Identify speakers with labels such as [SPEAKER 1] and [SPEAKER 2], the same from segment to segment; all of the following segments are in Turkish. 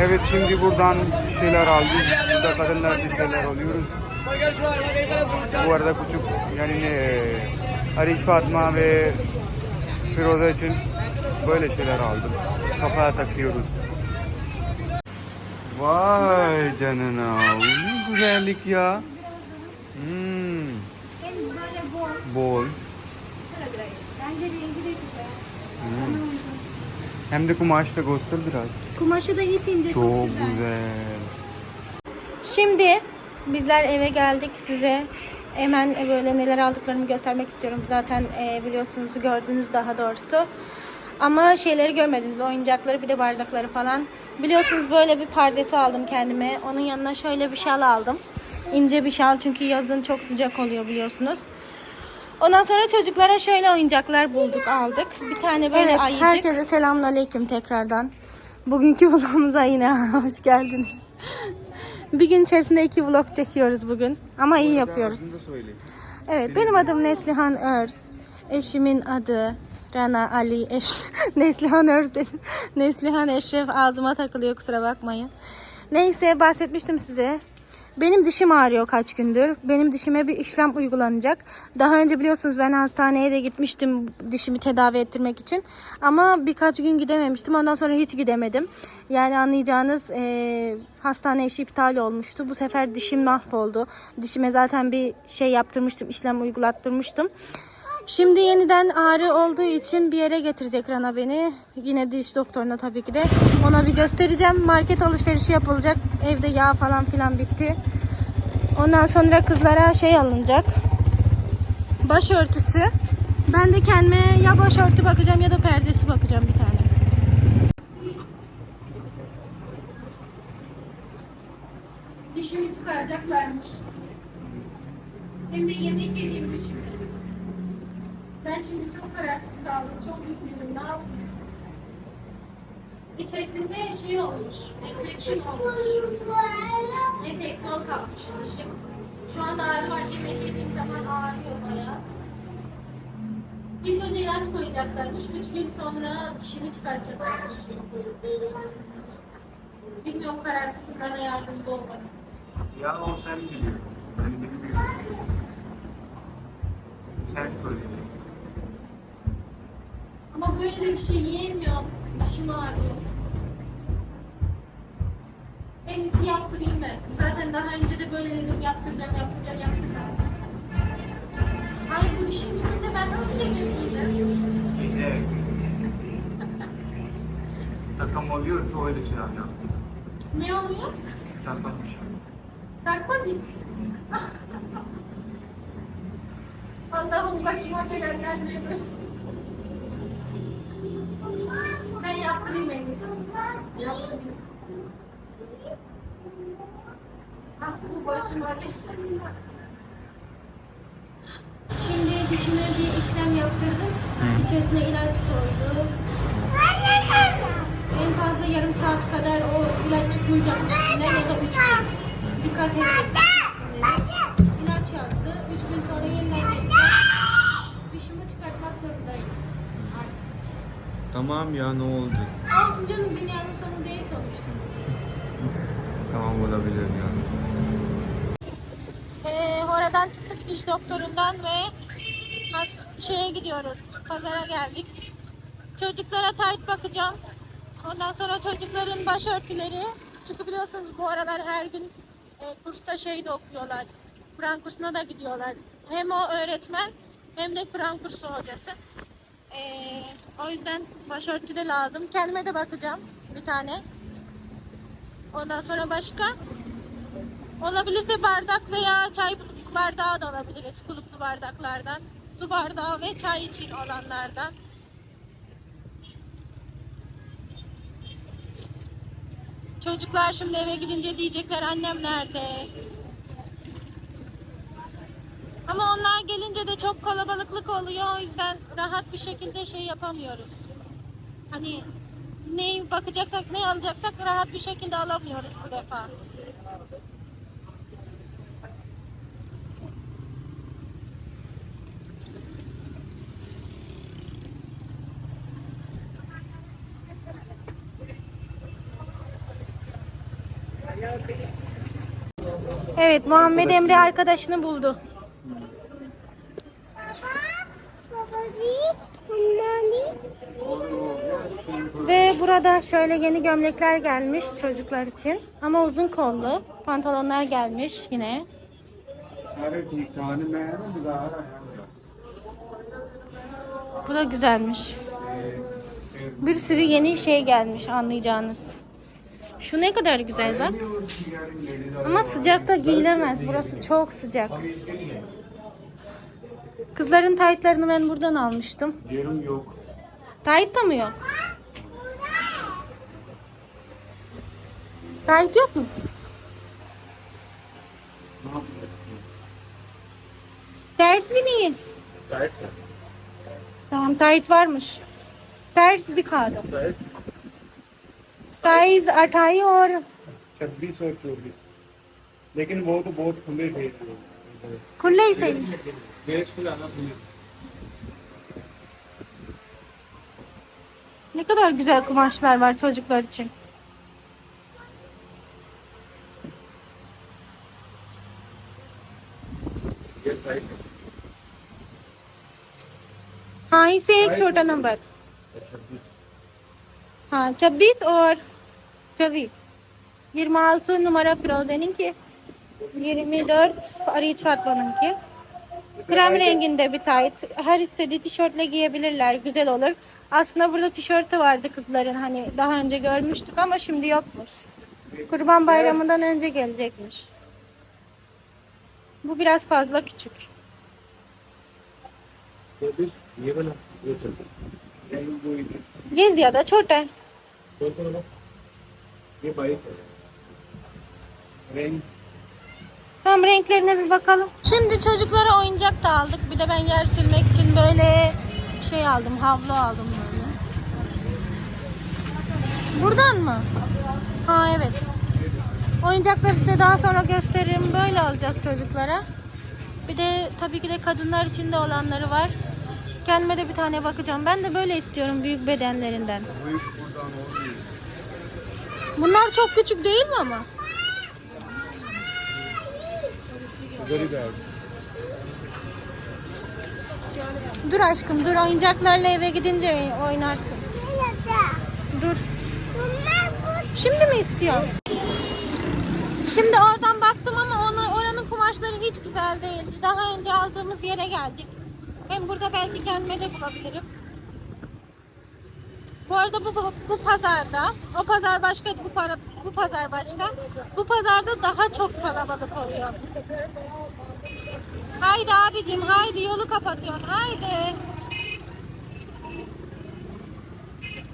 [SPEAKER 1] Evet şimdi buradan bir şeyler aldık. Burada kadınlar bir şeyler alıyoruz. Bu arada küçük yani ne Hariç Fatma ve Firoze için böyle şeyler aldım. Kafaya takıyoruz. Vay canına. Ne güzellik ya. Hmm,
[SPEAKER 2] bol.
[SPEAKER 1] Hmm. Hem de kumaş da göster biraz.
[SPEAKER 2] Kumaşı da ip ince
[SPEAKER 1] Çok güzel.
[SPEAKER 2] Şimdi bizler eve geldik size. Hemen böyle neler aldıklarımı göstermek istiyorum. Zaten e, biliyorsunuz gördünüz daha doğrusu. Ama şeyleri görmediniz. Oyuncakları bir de bardakları falan. Biliyorsunuz böyle bir pardesi aldım kendime. Onun yanına şöyle bir şal aldım. İnce bir şal çünkü yazın çok sıcak oluyor biliyorsunuz. Ondan sonra çocuklara şöyle oyuncaklar bulduk, aldık. Bir tane böyle
[SPEAKER 3] Evet,
[SPEAKER 2] ayıcık.
[SPEAKER 3] herkese selamünaleyküm tekrardan. Bugünkü vlogumuza yine hoş geldiniz. Bir gün içerisinde iki vlog çekiyoruz bugün. Ama iyi yapıyoruz. Evet, benim adım Neslihan Örs. Eşimin adı Rana Ali Eş... Neslihan Örs dedim. Neslihan Eşref ağzıma takılıyor kusura bakmayın. Neyse bahsetmiştim size. Benim dişim ağrıyor kaç gündür. Benim dişime bir işlem uygulanacak. Daha önce biliyorsunuz ben hastaneye de gitmiştim dişimi tedavi ettirmek için. Ama birkaç gün gidememiştim. Ondan sonra hiç gidemedim. Yani anlayacağınız eee, hastane işi iptal olmuştu. Bu sefer dişim mahvoldu. Dişime zaten bir şey yaptırmıştım, işlem uygulattırmıştım. Şimdi yeniden ağrı olduğu için bir yere getirecek Rana beni. Yine diş doktoruna tabii ki de. Ona bir göstereceğim. Market alışverişi yapılacak. Evde yağ falan filan bitti. Ondan sonra kızlara şey alınacak. Başörtüsü. Ben de kendime ya başörtü bakacağım ya da perdesi bakacağım bir tane.
[SPEAKER 2] Dişimi çıkaracaklarmış. Hem de yemek yediğim dişimi. Ben şimdi çok kararsız kaldım. Çok üzgünüm. Ne yapayım? İçerisinde şey olmuş. Enfeksiyon olmuş. Enfeksiyon kapmış dişim. Şu anda ağrı var. Yemek yediğim zaman ağrıyor bayağı. İlk önce ilaç koyacaklarmış. Üç gün sonra dişimi çıkaracaklarmış. Bilmiyorum kararsızım. Bana yardımcı ol.
[SPEAKER 1] Ya o sen biliyorsun. Ben bilmiyorum. Sen söyle.
[SPEAKER 2] Ama böyle de bir şey yiyemiyorum. Dişim ağrıyor. En iyisi yaptırayım ben. Zaten daha önce de böyle dedim yaptıracağım, yaptıracağım, yaptıracağım. Hayır bu dişim çıkınca ben nasıl yemek yiyeceğim?
[SPEAKER 1] Evet. Takım oluyor öyle şey yap.
[SPEAKER 2] Ne oluyor?
[SPEAKER 1] Takılmış.
[SPEAKER 2] Takma diş. Allah'ım başıma gelenler ne böyle? Yaptırayım en iyisi. Yaptırayım. Ah bu başıma geldi. Şimdi dişime bir işlem yaptırdım. İçerisine ilaç koydum. En fazla yarım saat kadar o ilaç çıkmayacakmış içinden ya da üç gün. Dikkat edin. İlaç yazdı. Üç gün sonra yeniden geleceğim. Dişimi çıkartmak zorundayım.
[SPEAKER 1] Tamam ya ne oldu?
[SPEAKER 2] Olsun canım dünyanın sonu değil sonuçta.
[SPEAKER 1] Tamam olabilir ya.
[SPEAKER 3] Ee, oradan çıktık diş doktorundan ve şeye gidiyoruz. Pazara geldik. Çocuklara tayt bakacağım. Ondan sonra çocukların başörtüleri. Çünkü biliyorsunuz bu aralar her gün e, kursta şey de okuyorlar. Kur'an kursuna da gidiyorlar. Hem o öğretmen hem de Kur'an kursu hocası. Ee, o yüzden başörtü de lazım. Kendime de bakacağım bir tane. Ondan sonra başka Olabilirse bardak veya çay bardağı da alabiliriz kulüplü bardaklardan. Su bardağı ve çay için olanlardan. Çocuklar şimdi eve gidince diyecekler annem nerede? Ama onlar gelince de çok kalabalıklık oluyor. O yüzden rahat bir şekilde şey yapamıyoruz. Hani ne bakacaksak ne alacaksak rahat bir şekilde alamıyoruz bu defa. Evet Muhammed Emre arkadaşını buldu. Ve Burada şöyle yeni gömlekler gelmiş çocuklar için. Ama uzun kollu pantolonlar gelmiş yine. Bu da güzelmiş. Bir sürü yeni şey gelmiş anlayacağınız. Şu ne kadar güzel bak. Ama sıcakta giyilemez. Burası çok sıcak. Kızların taytlarını ben buradan almıştım.
[SPEAKER 1] Yerim yok.
[SPEAKER 3] Tayt da mı yok? Tayt yok mu? Ters mi değil? Tamam tayt varmış. Ters दिखा दो साइज अठाई और
[SPEAKER 1] छब्बीस और चौबीस लेकिन वो तो बहुत खुले थे
[SPEAKER 3] खुले ही सही
[SPEAKER 1] वेस्ट ज्यादा खुले
[SPEAKER 3] Ne kadar güzel kumaşlar var çocuklar için. हाँ इसे एक छोटा नंबर हाँ छब्बीस और çabuk. 26 numara Frozen'inki. 24 Arıç Fatma'nınki. Krem renginde bir tayt. Her istediği tişörtle giyebilirler. Güzel olur. Aslında burada tişörtü vardı kızların. Hani daha önce görmüştük ama şimdi yokmuş. Kurban Bayramı'ndan önce gelecekmiş. Bu biraz fazla küçük.
[SPEAKER 1] चौबीस ये वाला ये चल वो इधर
[SPEAKER 3] ये ज्यादा छोटा है
[SPEAKER 1] कौन सा वाला ये बाईस है range
[SPEAKER 3] Tamam renklerine bir bakalım. Şimdi çocuklara oyuncak da aldık. Bir de ben yer silmek için böyle şey aldım. Havlu aldım böyle. Buradan mı? Ha evet. Oyuncakları size daha sonra gösteririm. Böyle alacağız çocuklara. Bir de tabii ki de kadınlar için de olanları var. Kendime de bir tane bakacağım. Ben de böyle istiyorum büyük bedenlerinden.
[SPEAKER 1] büyük buradan olmuyor.
[SPEAKER 3] Bunlar çok küçük değil mi ama?
[SPEAKER 1] Garip abi.
[SPEAKER 3] Dur aşkım dur oyuncaklarla eve gidince oynarsın. Dur. Şimdi mi istiyorsun? Şimdi oradan baktım ama onu, oranın kumaşları hiç güzel değildi. Daha önce aldığımız yere geldik. Hem burada belki kendime de bulabilirim. Bu arada bu, bu, bu pazarda, o pazar başka, bu, para, bu pazar başka. Bu pazarda daha çok kalabalık oluyor. Haydi abicim haydi yolu kapatıyorsun haydi.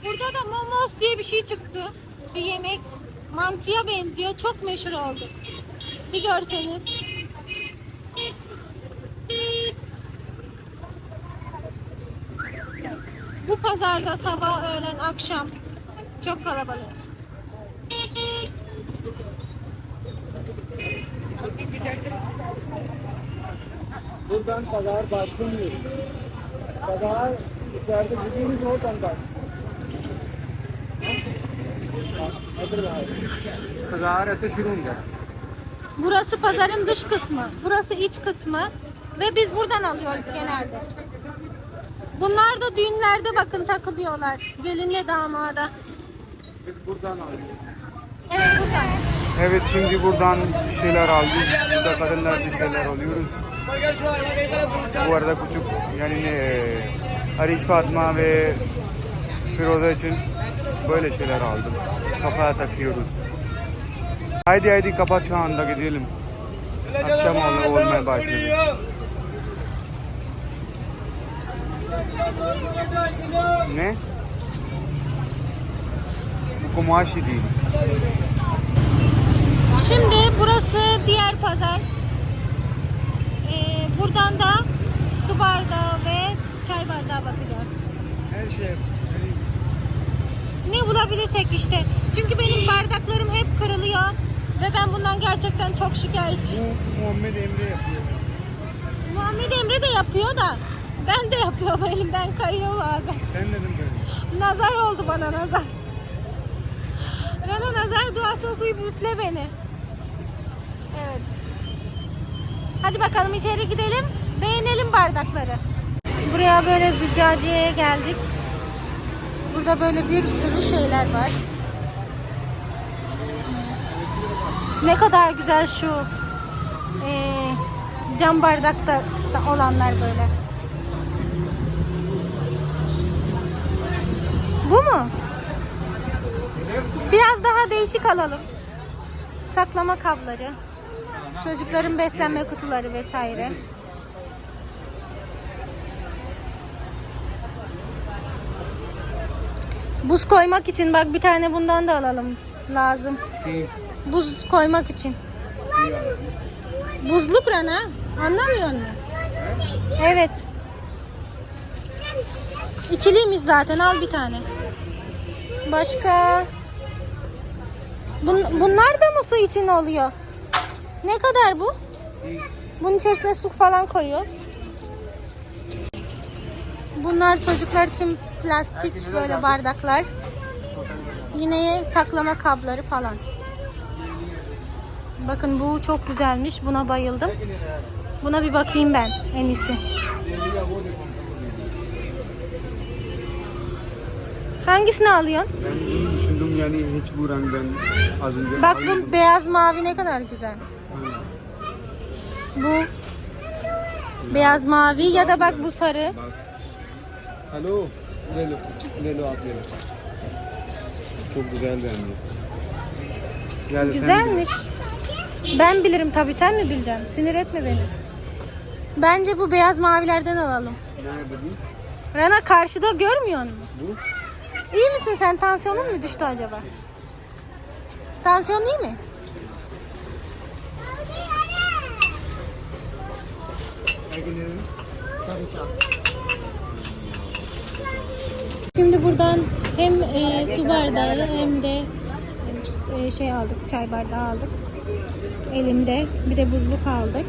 [SPEAKER 3] Burada da momos diye bir şey çıktı. Bir yemek mantıya benziyor. Çok meşhur oldu. Bir görseniz. Pazarda sabah, öğlen, akşam çok kalabalık.
[SPEAKER 1] Buradan pazar başlamıyor. Pazar içeride gidiyoruz oradan bak. Pazar ete şurada ਹੁੰਦਾ
[SPEAKER 3] Burası pazarın dış kısmı. Burası iç kısmı. Ve biz buradan alıyoruz genelde. Bunlar da düğünlerde bakın takılıyorlar. Gelinle damada.
[SPEAKER 1] Biz buradan alıyoruz.
[SPEAKER 3] Evet buradan.
[SPEAKER 1] Evet şimdi buradan bir şeyler aldık. Burada kadınlar bir şeyler alıyoruz. Bu arada küçük yani ne Hariç Fatma ve Firoze için böyle şeyler aldım. Kafaya takıyoruz. Haydi haydi kapat şu anda gidelim. Akşam oldu, olmaya başladı. Ne? Kumaşı değil.
[SPEAKER 3] Şimdi burası diğer pazar. Ee, buradan da su bardağı ve çay bardağı bakacağız.
[SPEAKER 1] Her şey.
[SPEAKER 3] Ne bulabilirsek işte. Çünkü benim bardaklarım hep kırılıyor. Ve ben bundan gerçekten çok şikayetçiyim.
[SPEAKER 1] Bu Muhammed Emre yapıyor.
[SPEAKER 3] Muhammed Emre de yapıyor da ben de yapıyorum elimden kayıyor bazen.
[SPEAKER 1] Sen dedim böyle.
[SPEAKER 3] Nazar oldu bana nazar. Rana nazar duası okuyup üfle beni. Evet. Hadi bakalım içeri gidelim. Beğenelim bardakları. Buraya böyle züccaciyeye geldik. Burada böyle bir sürü şeyler var. Ne kadar güzel şu eee, cam bardakta da olanlar böyle. Bu mu? Biraz daha değişik alalım. Saklama kabları. Çocukların beslenme kutuları vesaire. Buz koymak için bak bir tane bundan da alalım. Lazım. Buz koymak için. Buzluk Rana. Anlamıyor musun? Evet. İkiliymiş zaten. Al bir tane. Başka? Bun- bunlar da mı su için oluyor? Ne kadar bu? Bunun içerisine su falan koyuyoruz. Bunlar çocuklar için plastik böyle bardaklar. Yine saklama kabları falan. Bakın bu çok güzelmiş. Buna bayıldım. Buna bir bakayım ben en iyisi. Hangisini alıyorsun?
[SPEAKER 1] Ben düşündüm yani hiç bu renkten az önce
[SPEAKER 3] Bak bu beyaz mavi ne kadar güzel. Aynen. Bu beyaz mavi ya da bak bu sarı.
[SPEAKER 1] Bak. Alo. Lelo. Lelo at Çok güzel bence.
[SPEAKER 3] Güzelmiş. Ben bilirim tabii sen mi bileceksin? Sinir etme beni. Bence bu beyaz mavilerden alalım.
[SPEAKER 1] Nerede bu?
[SPEAKER 3] Rana karşıda görmüyor musun?
[SPEAKER 1] Bu?
[SPEAKER 3] İyi misin sen? Tansiyonun mu düştü acaba? Tansiyon iyi mi? Şimdi buradan hem e, su bardağı hem de e, şey aldık, çay bardağı aldık. Elimde bir de buzluk aldık.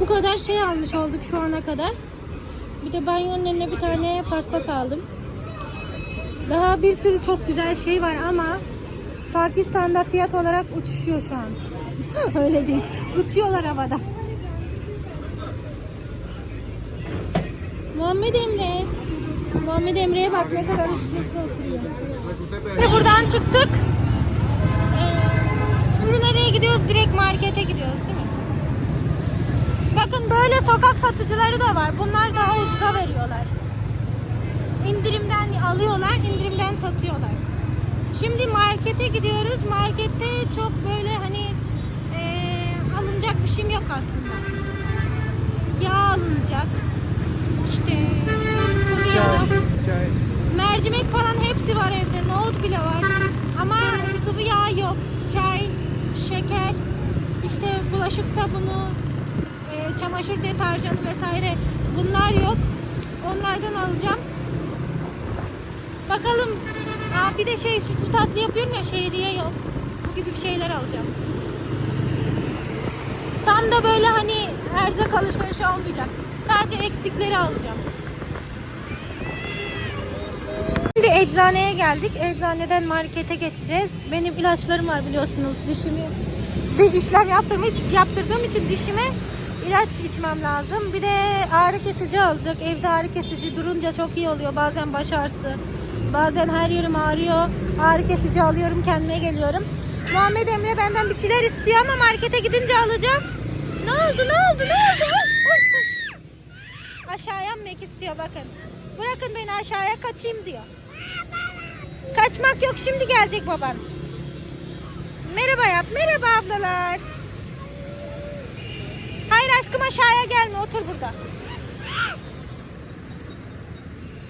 [SPEAKER 3] Bu kadar şey almış olduk şu ana kadar. Bir de banyonun önüne bir tane paspas aldım. Daha bir sürü çok güzel şey var ama Pakistan'da fiyat olarak uçuşuyor şu an. Öyle değil. Uçuyorlar havada. Muhammed Emre. Muhammed Emre'ye bak ne kadar üstüne oturuyor. Şimdi buradan çıktık. Ee, şimdi nereye gidiyoruz? Direkt markete gidiyoruz değil mi? Bakın böyle sokak satıcıları da var. Bunlar daha ucuza veriyorlar. İndirimden alıyorlar, indirimden satıyorlar. Şimdi markete gidiyoruz. Markette çok böyle hani eee, alınacak bir şeyim yok aslında. Yağ alınacak. İşte sıvı yağ. Mercimek falan hepsi var evde. Nohut bile var. Ama sıvı yağ yok. Çay, şeker, işte bulaşık sabunu, e, çamaşır deterjanı vesaire bunlar yok. Onlardan alacağım. Bakalım. Aa, bir de şey sütlü tatlı yapıyorum ya şehriye yok. Bu gibi bir şeyler alacağım. Tam da böyle hani erzak alışverişi olmayacak. Sadece eksikleri alacağım. Şimdi eczaneye geldik. Eczaneden markete geçeceğiz. Benim ilaçlarım var biliyorsunuz. Dişimi bir işlem yaptırma, yaptırdığım için dişime ilaç içmem lazım. Bir de ağrı kesici alacak. Evde ağrı kesici durunca çok iyi oluyor. Bazen baş ağrısı, bazen her yerim ağrıyor. Ağrı kesici alıyorum, kendime geliyorum. Muhammed Emre benden bir şeyler istiyor ama markete gidince alacağım. Ne oldu, ne oldu, ne oldu? Aşağıya inmek istiyor bakın. Bırakın beni aşağıya kaçayım diyor. Kaçmak yok şimdi gelecek baban. Merhaba yap. Merhaba ablalar. Hayır aşkım aşağıya gelme otur burada.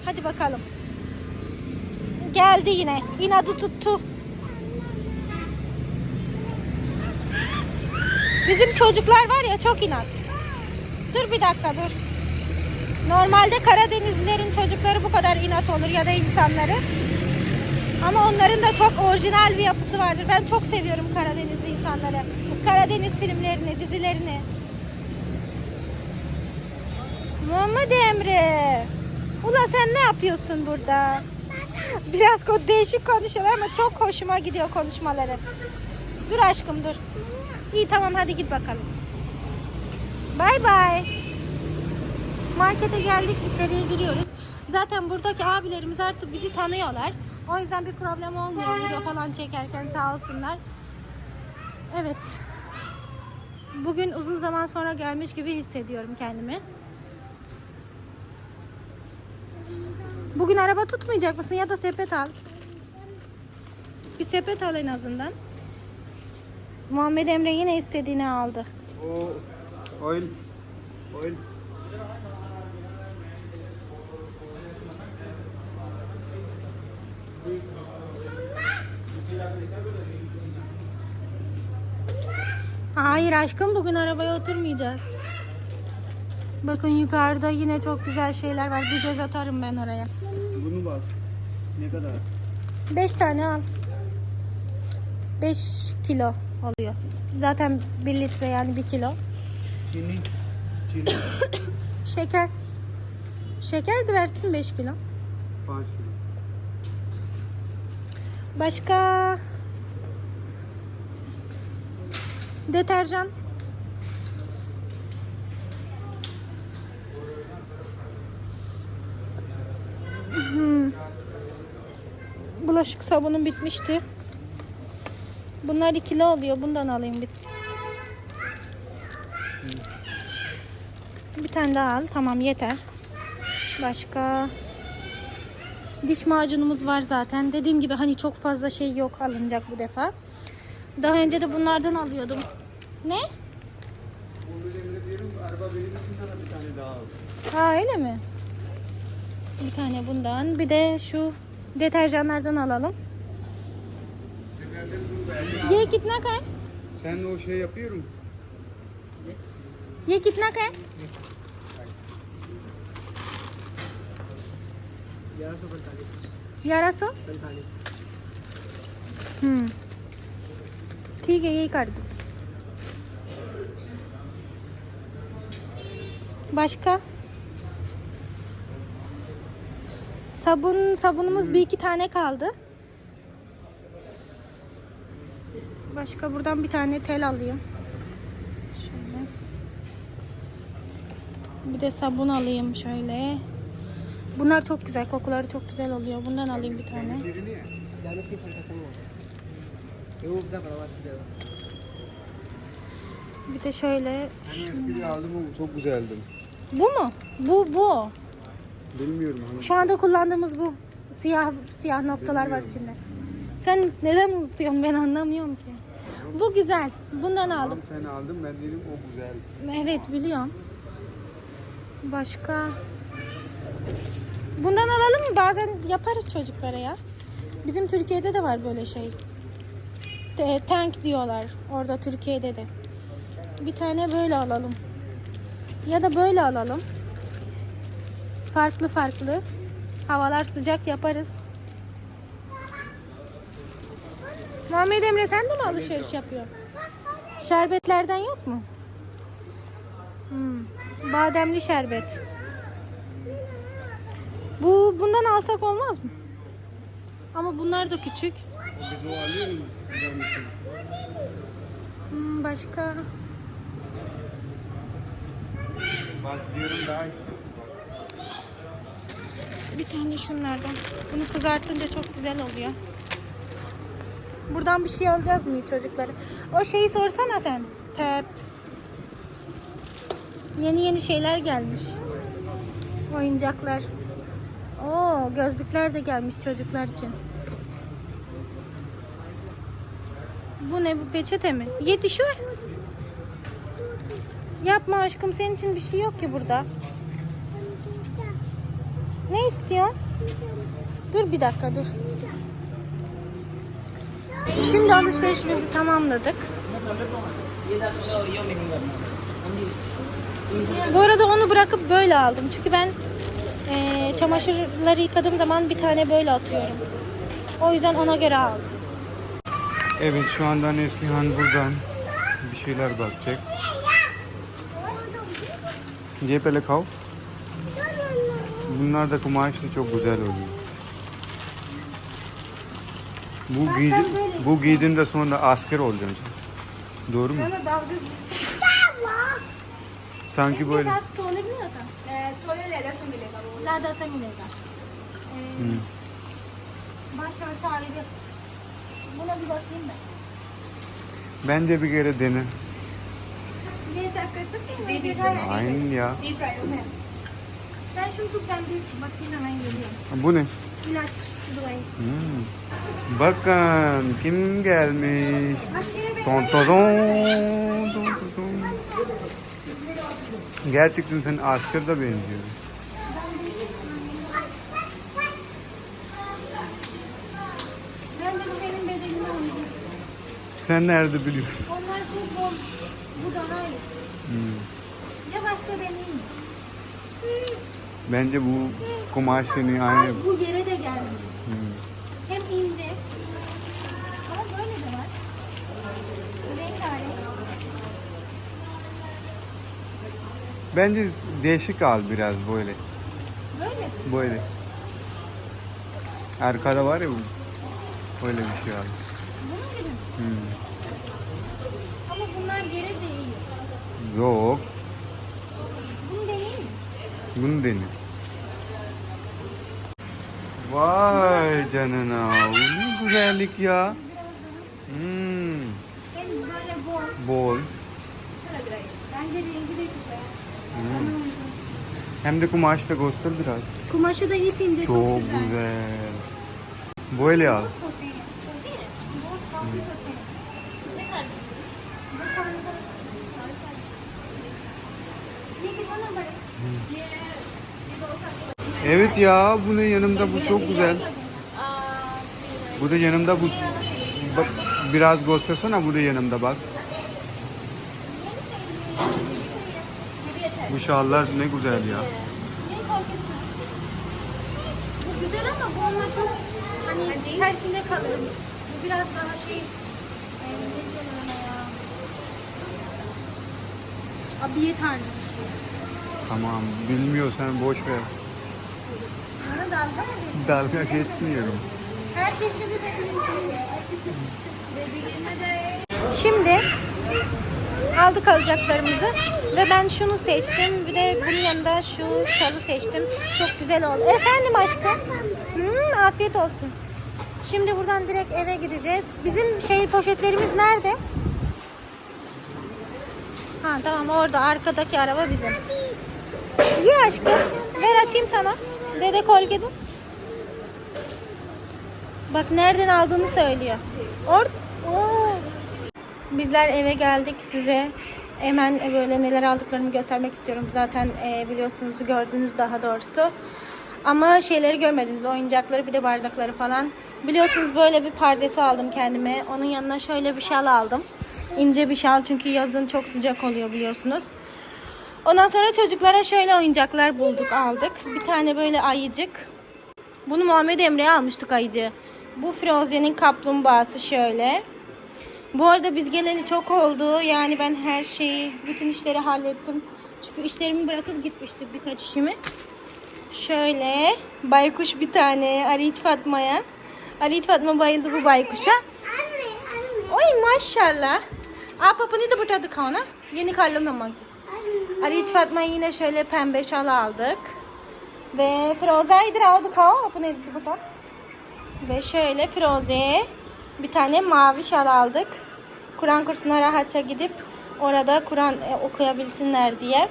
[SPEAKER 3] Hadi bakalım. Geldi yine. İnadı tuttu. Bizim çocuklar var ya çok inat. Dur bir dakika dur. Normalde Karadenizlilerin çocukları bu kadar inat olur ya da insanları. Ama onların da çok orijinal bir yapısı vardır. Ben çok seviyorum Karadenizli insanları. Karadeniz filmlerini, dizilerini. Muhammed Emre. Ula sen ne yapıyorsun burada? Biraz değişik konuşuyorlar ama çok hoşuma gidiyor konuşmaları. Dur aşkım dur. İyi tamam hadi git bakalım. Bay bay. Markete geldik içeriye giriyoruz. Zaten buradaki abilerimiz artık bizi tanıyorlar. O yüzden bir problem olmuyor video falan çekerken sağ olsunlar. Evet. Bugün uzun zaman sonra gelmiş gibi hissediyorum kendimi. Bugün araba tutmayacak mısın ya da sepet al. Bir sepet al en azından. Muhammed Emre yine istediğini aldı.
[SPEAKER 1] O oil oil
[SPEAKER 3] Hayır aşkım bugün arabaya oturmayacağız. Bakın yukarıda yine çok güzel şeyler var. Bir göz atarım ben oraya.
[SPEAKER 1] bunu bak. Ne kadar?
[SPEAKER 3] 5 tane al. 5 kilo oluyor. Zaten 1 litre yani 1 kilo.
[SPEAKER 1] Çini. Çini.
[SPEAKER 3] Şeker. Şeker de versin 5 kilo.
[SPEAKER 1] 5 kilo.
[SPEAKER 3] Başka deterjan. Bulaşık sabunum bitmişti. Bunlar ikili oluyor. Bundan alayım bir. Bir tane daha al. Tamam yeter. Başka Diş macunumuz var zaten. Dediğim gibi hani çok fazla şey yok alınacak bu defa. Daha önce de bunlardan alıyordum. Ne? Ha öyle mi? Bir tane bundan. Bir de şu deterjanlardan alalım. Ye git ne kadar?
[SPEAKER 1] Sen o şey yapıyorum.
[SPEAKER 3] Ye git ne kadar? ग्यारह सौ हम्म ठीक है यही कर दो Başka? Sabun sabunumuz bir iki tane kaldı. Başka buradan bir tane tel alayım. Şöyle. Bir de sabun alayım şöyle. Bunlar çok güzel. Kokuları çok güzel oluyor. Bundan alayım bir tane. Bir de şöyle.
[SPEAKER 1] Eskide aldım çok güzeldi.
[SPEAKER 3] Bu mu? Bu bu.
[SPEAKER 1] Bilmiyorum hani.
[SPEAKER 3] Şu anda kullandığımız bu. Siyah siyah noktalar var içinde. Sen neden unutuyorsun ben anlamıyorum ki. Bu güzel. Bundan aldım.
[SPEAKER 1] Sen aldın ben dedim o güzel.
[SPEAKER 3] Evet biliyorum. Başka? Bundan alalım mı? Bazen yaparız çocuklara ya. Bizim Türkiye'de de var böyle şey. Te- tank diyorlar. Orada Türkiye'de de. Bir tane böyle alalım. Ya da böyle alalım. Farklı farklı. Havalar sıcak yaparız. Muhammed Emre sen de mi alışveriş yapıyorsun? Şerbetlerden yok mu? Hmm, Bademli şerbet. Bu bundan alsak olmaz mı? Ama bunlar da küçük. Hmm, başka
[SPEAKER 1] Bak diyorum daha istiyorum.
[SPEAKER 3] Bir tane şunlardan. Bunu kızartınca çok güzel oluyor. Buradan bir şey alacağız mı çocuklara? O şeyi sorsana sen. Pep. Yeni yeni şeyler gelmiş. Oyuncaklar. Oo, gözlükler de gelmiş çocuklar için. Bu ne bu peçete mi? Yetişiyor. Yapma aşkım senin için bir şey yok ki burada. Ne? Dur bir dakika dur. Şimdi alışverişimizi tamamladık. Bu arada onu bırakıp böyle aldım. Çünkü ben eee, çamaşırları yıkadığım zaman bir tane böyle atıyorum. O yüzden ona göre aldım.
[SPEAKER 1] Evet şu anda Neslihan buradan bir şeyler bakacak. Ye pele kav. Bunlar da kumaşlı çok güzel oluyor. Bu giydi.
[SPEAKER 3] Ben böyle
[SPEAKER 2] öyle.
[SPEAKER 1] Bu giydiğinde sonra asker olacaksın. Doğru mu?
[SPEAKER 2] Bana dalga geçiyor.
[SPEAKER 1] Sanki böyle.
[SPEAKER 2] साथ स्टोले भी होता
[SPEAKER 4] story leather से मिलेगा वो
[SPEAKER 2] लादा से मिलेगा
[SPEAKER 1] Hmm.
[SPEAKER 2] baş harfi ayrı buna bir bakayım ben
[SPEAKER 1] Bence bir kere dene.
[SPEAKER 2] ये चेक कर सकते हैं
[SPEAKER 4] जी, जी,
[SPEAKER 2] मेरे घर
[SPEAKER 1] Aynen ya.
[SPEAKER 4] डीप फ्राइड है
[SPEAKER 2] sen şunu tut ben bir bakayım hemen geliyorum
[SPEAKER 1] Bu ne?
[SPEAKER 2] ilaç şu duvayı
[SPEAKER 1] Hmm. Bakın kim gelmiş? Ton ton ton, ton ton. Gerçekten sen asker de benziyor.
[SPEAKER 2] bence bu benim bedenime uygun
[SPEAKER 1] Sen nerede biliyorsun?
[SPEAKER 2] onlar çok bol bu daha iyi
[SPEAKER 1] Hmm.
[SPEAKER 2] ya başka deneyim mi
[SPEAKER 1] Bence bu kumaş seni aynı.
[SPEAKER 2] Ay, bu yere de gelmiyor
[SPEAKER 1] Hmm.
[SPEAKER 2] hem ince ama böyle de var rengarenk
[SPEAKER 1] Bence değişik al biraz böyle.
[SPEAKER 2] böyle
[SPEAKER 1] Böyle. Arkada var ya bu. Öyle bir şey al.
[SPEAKER 2] bunun gibi mi?
[SPEAKER 1] Hmm.
[SPEAKER 2] ama bunlar yere değiyor
[SPEAKER 1] Yok.
[SPEAKER 2] Bunu
[SPEAKER 1] dene. Vay canına. Ne güzellik ya. Hmm.
[SPEAKER 2] bol
[SPEAKER 1] Bol.
[SPEAKER 2] bence rengi de güzel
[SPEAKER 1] Hmm. Hem de kumaş da göster biraz.
[SPEAKER 2] Kumaşı da ip ince çok,
[SPEAKER 1] Çok
[SPEAKER 2] güzel.
[SPEAKER 1] güzel. Böyle al.
[SPEAKER 2] Çok
[SPEAKER 1] Evet ya bu ne yanımda bu çok güzel. Bu da yanımda bu bak, biraz göstersene bu da yanımda bak. Bu şallar ne güzel ya.
[SPEAKER 2] Bu güzel ama bu onunla çok hani her içinde kalır. Bu biraz daha şey e, abiye tarzı bir şey.
[SPEAKER 1] Tamam bilmiyorsan boş ver.
[SPEAKER 2] Bana dalga mı?
[SPEAKER 1] Dalga geçmiyorum.
[SPEAKER 2] Herkesin Şimdi
[SPEAKER 3] aldık alacaklarımızı ve ben şunu seçtim. Bir de bunun yanında şu şalı seçtim. Çok güzel oldu. Efendim aşkım. Hmm, afiyet olsun. Şimdi buradan direkt eve gideceğiz. Bizim şey poşetlerimiz nerede? Ha tamam orada arkadaki araba bizim. Ye aşkım. Ver açayım sana. Dede kolgedi. Bak nereden aldığını söylüyor. Or Oo. Bizler eve geldik size hemen böyle neler aldıklarımı göstermek istiyorum. Zaten e, biliyorsunuz gördünüz daha doğrusu. Ama şeyleri görmediniz oyuncakları bir de bardakları falan. Biliyorsunuz böyle bir pardesi aldım kendime. Onun yanına şöyle bir şal aldım. İnce bir şal çünkü yazın çok sıcak oluyor biliyorsunuz. Ondan sonra çocuklara şöyle oyuncaklar bulduk aldık. Bir tane böyle ayıcık. Bunu Muhammed Emre'ye almıştık ayıcı. Bu Frozen'in kaplumbağası şöyle. Bu arada biz geleli çok oldu. Yani ben her şeyi, bütün işleri hallettim. Çünkü işlerimi bırakıp gitmiştik birkaç işimi. Şöyle baykuş bir tane Arit Fatma'ya. Arit Fatma bayıldı bu baykuşa. Oy maşallah. Aa papını da bıraktık ona. Yeni kallon manki. Ariç Fatma'yı yine şöyle pembe şal aldık. Ve Firoze'yi direkt aldık ha. Bu neydi burada? Ve şöyle Firoze'ye bir tane mavi şal aldık. Kur'an kursuna rahatça gidip orada Kur'an e, okuyabilsinler diye.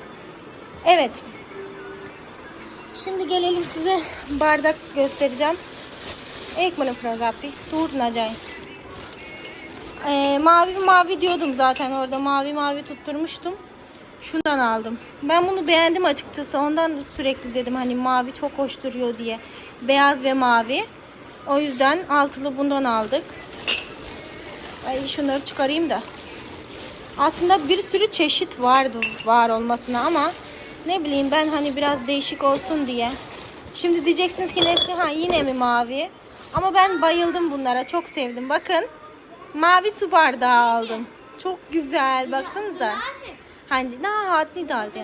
[SPEAKER 3] Evet. Şimdi gelelim size bardak göstereceğim. Ek bunu Firoze Dur Nacay. Ee, mavi mavi diyordum zaten orada mavi mavi tutturmuştum. Şundan aldım. Ben bunu beğendim açıkçası. Ondan sürekli dedim hani mavi çok hoş duruyor diye. Beyaz ve mavi. O yüzden altılı bundan aldık. Ay şunları çıkarayım da. Aslında bir sürü çeşit vardı var olmasına ama ne bileyim ben hani biraz değişik olsun diye. Şimdi diyeceksiniz ki Neslihan yine mi mavi? Ama ben bayıldım bunlara. Çok sevdim. Bakın. Mavi su bardağı aldım. Çok güzel. Baksanıza. Hani ne hatni daldı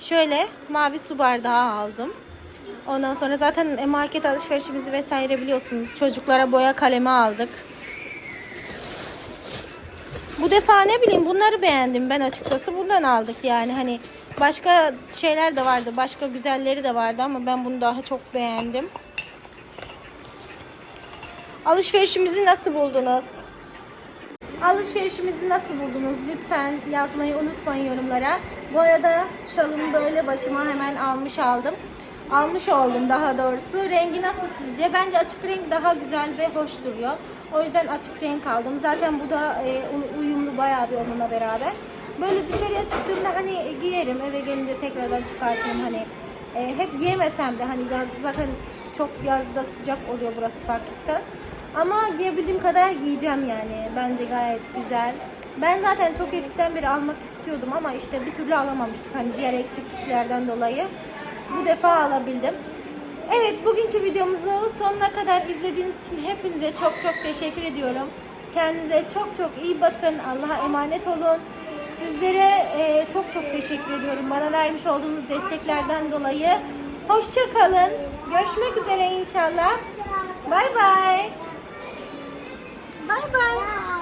[SPEAKER 3] Şöyle mavi su bardağı aldım. Ondan sonra zaten e, market alışverişimizi vesaire biliyorsunuz. Çocuklara boya kalemi aldık. Bu defa ne bileyim bunları beğendim ben açıkçası. Bundan aldık yani hani başka şeyler de vardı. Başka güzelleri de vardı ama ben bunu daha çok beğendim. Alışverişimizi nasıl buldunuz? Alışverişimizi nasıl buldunuz? Lütfen yazmayı unutmayın yorumlara. Bu arada şalımı böyle başıma hemen almış aldım. Almış oldum daha doğrusu. Rengi nasıl sizce? Bence açık renk daha güzel ve hoş duruyor. O yüzden açık renk aldım. Zaten bu da e, uyumlu bayağı bir onunla beraber. Böyle dışarıya çıktığımda hani giyerim. Eve gelince tekrardan çıkartırım hani. E, hep giyemesem de hani yaz, zaten çok yazda sıcak oluyor burası Pakistan. Ama giyebildiğim kadar giyeceğim yani. Bence gayet güzel. Ben zaten çok eskiden beri almak istiyordum ama işte bir türlü alamamıştık. Hani diğer eksikliklerden dolayı. Bu defa alabildim. Evet bugünkü videomuzu sonuna kadar izlediğiniz için hepinize çok çok teşekkür ediyorum. Kendinize çok çok iyi bakın. Allah'a emanet olun. Sizlere e, çok çok teşekkür ediyorum. Bana vermiş olduğunuz desteklerden dolayı. Hoşça kalın. Görüşmek üzere inşallah. Bay bay. 拜拜。